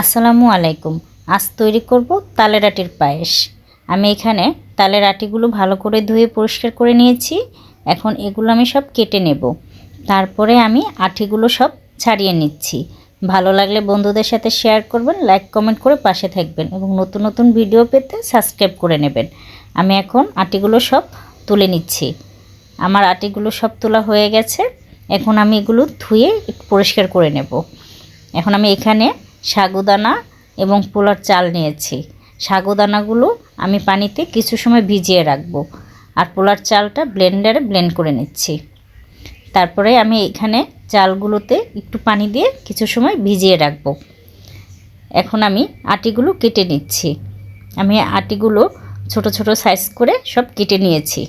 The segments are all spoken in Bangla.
আসসালামু আলাইকুম। আজ তৈরি করব তালের আটির পায়েস। আমি এখানে তালের আটিগুলো ভালো করে ধুয়ে পরিষ্কার করে নিয়েছি। এখন এগুলো আমি সব কেটে নেব। তারপরে আমি আটিগুলো সব ছাড়িয়ে নিচ্ছি। ভালো লাগলে বন্ধুদের সাথে শেয়ার করবেন, লাইক, কমেন্ট করে পাশে থাকবেন এবং নতুন নতুন ভিডিও পেতে সাবস্ক্রাইব করে নেবেন। আমি এখন আটিগুলো সব তুলে নিচ্ছি। আমার আটিগুলো সব তোলা হয়ে গেছে। এখন আমি এগুলো ধুয়ে পরিষ্কার করে নেব। এখন আমি এখানে সাগুদানা এবং পোলার চাল নিয়েছি। সাগুদানাগুলো আমি পানিতে কিছু সময় ভিজিয়ে রাখব আর পোলার চালটা ব্লেন্ডারে ব্লেন্ড করে নিচ্ছি। তারপরে আমি এখানে চালগুলোতে একটু পানি দিয়ে কিছু সময় ভিজিয়ে রাখব। এখন আমি আটিগুলো কেটে নিচ্ছি। আমি আটিগুলো ছোট ছোট সাইজ করে সব কেটে নিয়েছি।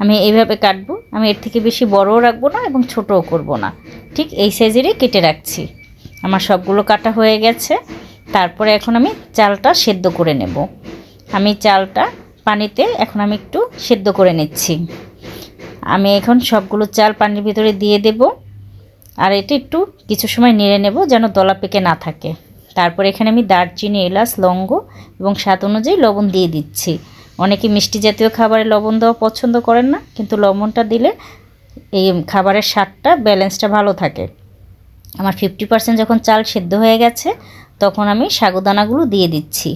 আমি এইভাবে কাটবো। আমি এর থেকে বেশি বড়ও রাখব না এবং ছোটও করব না। ঠিক এই সাইজেরই কেটে রাখছি। আমার সবগুলো কাটা হয়ে গেছে। তারপরে এখন আমি চালটা সেদ্ধ করে নেব। আমি চালটা পানিতে এখন আমি একটু সেদ্ধ করে নিচ্ছি। আমি এখন সবগুলো চাল পানির ভিতরে দিয়ে দেব। আর এটা একটু কিছু সময় নেড়ে নেব যেন দলা পেকে না থাকে। তারপর এখানে আমি দারচিনি, এলাচ লঙ্গ এবং স্বাদ অনুযায়ী লবণ দিয়ে দিচ্ছি। অনেকে মিষ্টি জাতীয় খাবারে লবণ দেওয়া পছন্দ করেন না, কিন্তু লবণটা দিলে এই খাবারের স্বাদটা, ব্যালেন্সটা ভালো থাকে। আমার ফিফটি পার্সেন্ট যখন চাল সেদ্ধ হয়ে গেছে, তখন আমি সাগুদানাগুলো দিয়ে দিচ্ছি।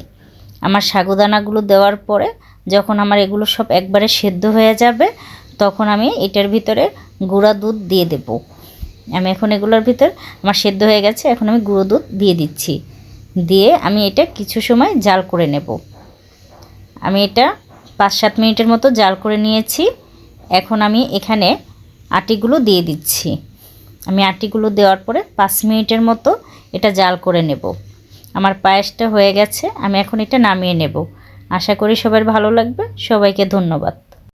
আমার সাগুদানাগুলো দেওয়ার পরে যখন আমার এগুলো সব একবারে সেদ্ধ হয়ে যাবে, তখন আমি এটার ভিতরে গুঁড়া দুধ দিয়ে দেব। আমি এখন এগুলোর ভিতর, আমার সেদ্ধ হয়ে গেছে, এখন আমি গুঁড়ো দুধ দিয়ে দিচ্ছি। দিয়ে আমি এটা কিছু সময় জাল করে নেব। আমি এটা পাঁচ সাত মিনিটের মতো জাল করে নিয়েছি। এখন আমি এখানে আটিগুলো দিয়ে দিচ্ছি। আমি আটিগুলো দেওয়ার পরে পাঁচ মিনিটের মতো এটা জাল করে নেব। আমার পায়েসটা হয়ে গেছে, আমি এখন এটা নামিয়ে নেব। আশা করি সবার ভালো লাগবে। সবাইকে ধন্যবাদ।